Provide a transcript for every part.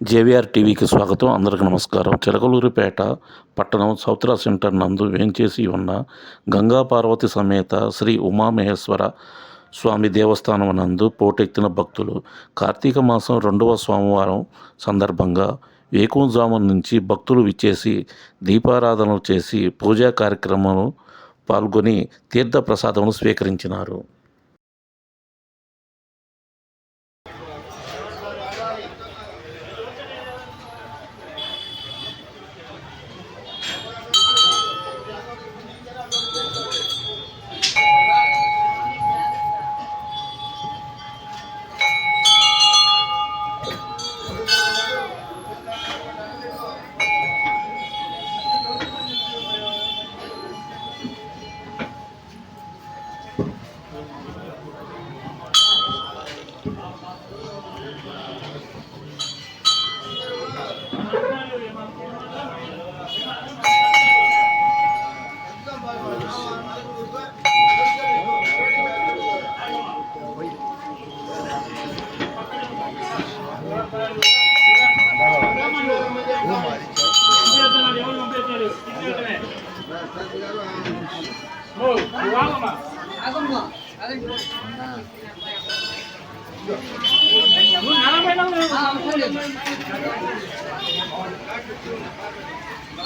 JVR టీవీకి స్వాగతం. అందరికి నమస్కారం. చిలకలూరిపేట పట్టణం సౌత్రా సెంటర్ నందు వేంచేసి ఉన్న గంగా పార్వతి సమేత శ్రీ ఉమామహేశ్వర స్వామి దేవస్థానం నందు పోటెత్తిన భక్తులు కార్తీక మాసం రెండవ సోమవారం సందర్భంగా వేకుంజామం నుంచి భక్తులు విచ్చేసి దీపారాధనలు చేసి పూజా కార్యక్రమంలో పాల్గొని తీర్థ ప్రసాదములు స్వీకరించినారు.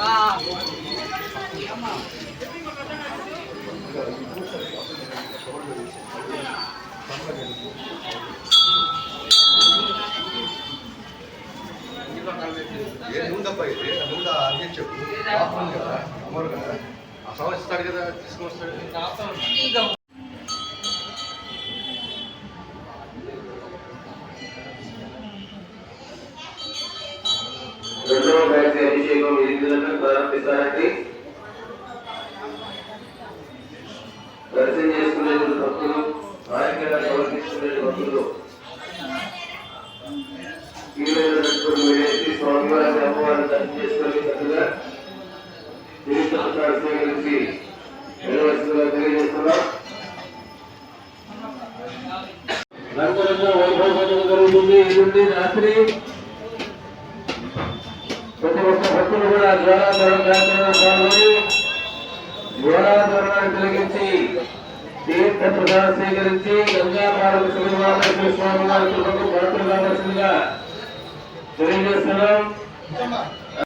ఆ ఏ ముందప్ప ఇది ముందు అదే చెప్పు కదా అమ్మరు కదా ఆ సమస్య ఇస్తాడు కదా తీసుకొస్తాడు రెండవ బ్యాచ్ అభిషేకం ప్రారంభిస్తారండి దర్శనం చేసుకునే భక్తులు రాజకీయాలు సమర్పించుకునే భక్తులు రంగరంగ వైభవం జరుగుతుంది ఎల్లుండి రాత్రి ప్రతి ఒక్క భక్తులు కూడా జ్వాలాధరణ కార్యక్రమంలో పాల్గొని జ్వాలాధరణాన్ని కలిగించి తీర్థ ప్రసాదం స్వీకరించి గంగా పార్వతి శ్రీనివాస స్వామి వారి కృపకు భక్తులు కావాల్సిందిగా తెలియజేస్తున్నాం.